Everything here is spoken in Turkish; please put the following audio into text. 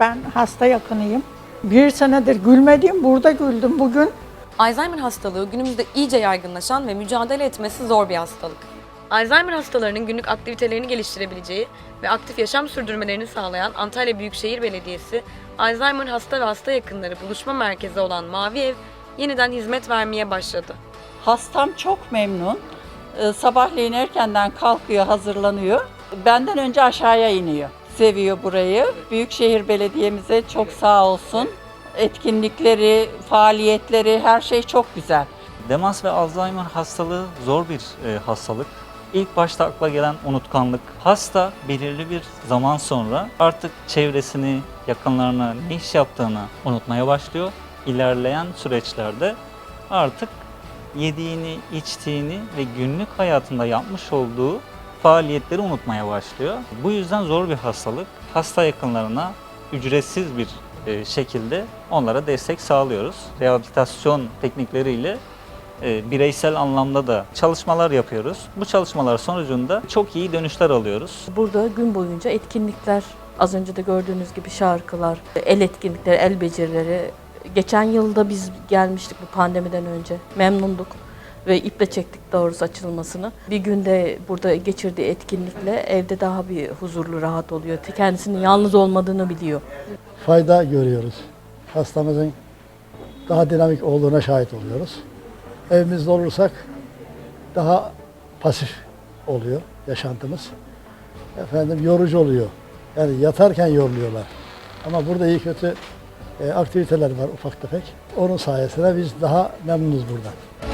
Ben hasta yakınıyım. Bir senedir gülmediğim burada güldüm bugün. Alzheimer hastalığı günümüzde iyice yaygınlaşan ve mücadele etmesi zor bir hastalık. Alzheimer hastalarının günlük aktivitelerini geliştirebileceği ve aktif yaşam sürdürmelerini sağlayan Antalya Büyükşehir Belediyesi, Alzheimer hasta ve hasta yakınları buluşma merkezi olan Mavi Ev yeniden hizmet vermeye başladı. Hastam çok memnun. Ee, sabahleyin erkenden kalkıyor, hazırlanıyor. Benden önce aşağıya iniyor. Seviyor burayı. Büyükşehir Belediye'mize çok sağ olsun. Etkinlikleri, faaliyetleri, her şey çok güzel. Demans ve Alzheimer hastalığı zor bir e, hastalık. İlk başta akla gelen unutkanlık. Hasta belirli bir zaman sonra artık çevresini, yakınlarına ne iş yaptığını unutmaya başlıyor. İlerleyen süreçlerde artık yediğini, içtiğini ve günlük hayatında yapmış olduğu faaliyetleri unutmaya başlıyor. Bu yüzden zor bir hastalık. Hasta yakınlarına ücretsiz bir e, şekilde onlara destek sağlıyoruz. Rehabilitasyon teknikleriyle e, bireysel anlamda da çalışmalar yapıyoruz. Bu çalışmalar sonucunda çok iyi dönüşler alıyoruz. Burada gün boyunca etkinlikler, az önce de gördüğünüz gibi şarkılar, el etkinlikleri, el becerileri. Geçen yılda biz gelmiştik bu pandemiden önce. Memnunduk ve iple çektik doğrusu açılmasını. Bir günde burada geçirdiği etkinlikle evde daha bir huzurlu, rahat oluyor. Kendisinin yalnız olmadığını biliyor. fayda görüyoruz. Hastamızın daha dinamik olduğuna şahit oluyoruz. Evimizde olursak daha pasif oluyor yaşantımız. Efendim yorucu oluyor. Yani yatarken yoruluyorlar. Ama burada iyi kötü e, aktiviteler var ufak tefek. Onun sayesinde biz daha memnunuz burada.